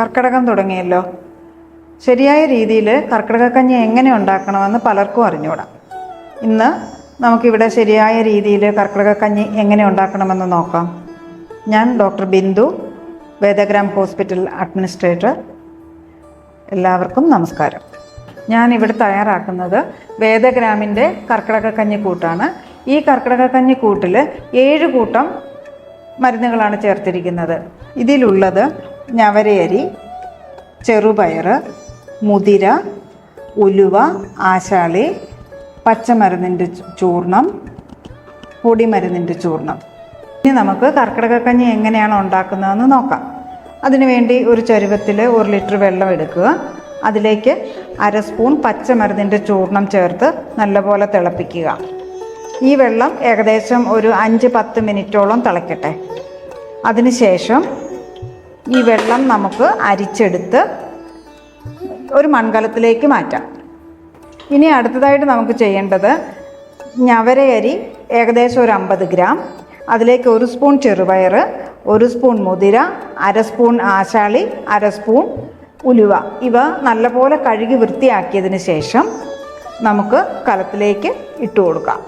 കർക്കിടകം തുടങ്ങിയല്ലോ. ശരിയായ രീതിയിൽ കർക്കിടകക്കഞ്ഞി എങ്ങനെ ഉണ്ടാക്കണമെന്ന് പലർക്കും അറിഞ്ഞുകൂടാം ഇന്ന് നമുക്കിവിടെ ശരിയായ രീതിയിൽ കർക്കിടകക്കഞ്ഞി എങ്ങനെ ഉണ്ടാക്കണമെന്ന് നോക്കാം. ഞാൻ doctor Bindu Vedagram hospital administrator. എല്ലാവർക്കും നമസ്കാരം. ഞാൻ ഇവിടെ തയ്യാറാക്കുന്നത് വേദഗ്രാമിന്റെ കർക്കിടകക്കഞ്ഞി കൂട്ടാണ്. ഈ കർക്കിടകക്കഞ്ഞി കൂട്ടിൽ ഏഴ് കൂട്ടം മരുന്നുകളാണ് ചേർത്തിരിക്കുന്നത്. ഇതിലുള്ളത് ഞവരയരി ചെറുപയർ മുതിര ഉലുവ ആശാളി പച്ചമരുന്നിന്റെ ചൂർണം പൊടിമരുന്നിന്റെ ചൂർണം ഇനി നമുക്ക് കർക്കിടകക്കഞ്ഞി എങ്ങനെയാണ് ഉണ്ടാക്കുന്നതെന്ന് നോക്കാം. അതിനുവേണ്ടി ഒരു ചരുവത്തിൽ ഒരു ലിറ്റർ വെള്ളം എടുക്കുക. അതിലേക്ക് അര സ്പൂൺ പച്ചമരുന്നിന്റെ ചൂർണം ചേർത്ത് നല്ലപോലെ തിളപ്പിക്കുക. ഈ വെള്ളം ഏകദേശം ഒരു അഞ്ച് പത്ത് മിനിറ്റോളം തിളയ്ക്കട്ടെ അതിനുശേഷം ഈ വെള്ളം നമുക്ക് അരിച്ചെടുത്ത് ഒരു മൺകലത്തിലേക്ക് മാറ്റാം. ഇനി അടുത്തതായിട്ട് നമുക്ക് ചെയ്യേണ്ടത് ഞവരയരി ഏകദേശം ഒരു അമ്പത് ഗ്രാം അതിലേക്ക് ഒരു സ്പൂൺ ചെറുപയർ ഒരു സ്പൂൺ മുതിര അര സ്പൂൺ ആശാളി അര സ്പൂൺ ഉലുവ. ഇവ നല്ലപോലെ കഴുകി വൃത്തിയാക്കിയതിന് ശേഷം നമുക്ക് കലത്തിലേക്ക് ഇട്ട് കൊടുക്കാം.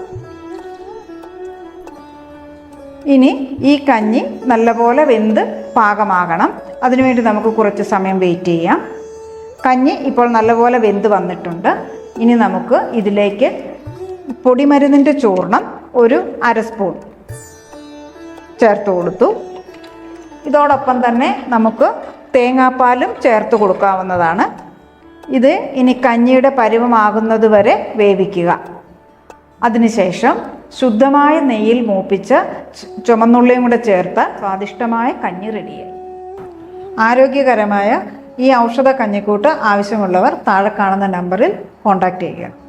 ഇനി ഈ കഞ്ഞി നല്ലപോലെ വെന്ത് പാകമാകണം. അതിനുവേണ്ടി നമുക്ക് കുറച്ച് സമയം വെയിറ്റ് ചെയ്യാം. കഞ്ഞി ഇപ്പോൾ നല്ലപോലെ വെന്ത് വന്നിട്ടുണ്ട്. ഇനി നമുക്ക് ഇതിലേക്ക് പൊടിമരുന്നിന്റെ ചൂർണം ഒരു അര സ്പൂൺ ചേർത്ത് കൊടുത്തു. ഇതോടൊപ്പം തന്നെ നമുക്ക് തേങ്ങാപ്പാലും ചേർത്ത് കൊടുക്കാവുന്നതാണ്. ഇത് ഇനി കഞ്ഞിയുടെ പരുവമാകുന്നത് വരെ വേവിക്കുക. അതിനുശേഷം ശുദ്ധമായ നെയ്യിൽ മൂപ്പിച്ച് ചുമന്നുള്ളിയും കൂടെ ചേർത്ത് സ്വാദിഷ്ടമായ കഞ്ഞി റെഡിയായി ആരോഗ്യകരമായ ഈ ഔഷധ കഞ്ഞിക്കൂട്ട് ആവശ്യമുള്ളവർ താഴെ കാണുന്ന നമ്പറിൽ കോൺടാക്റ്റ് ചെയ്യുക.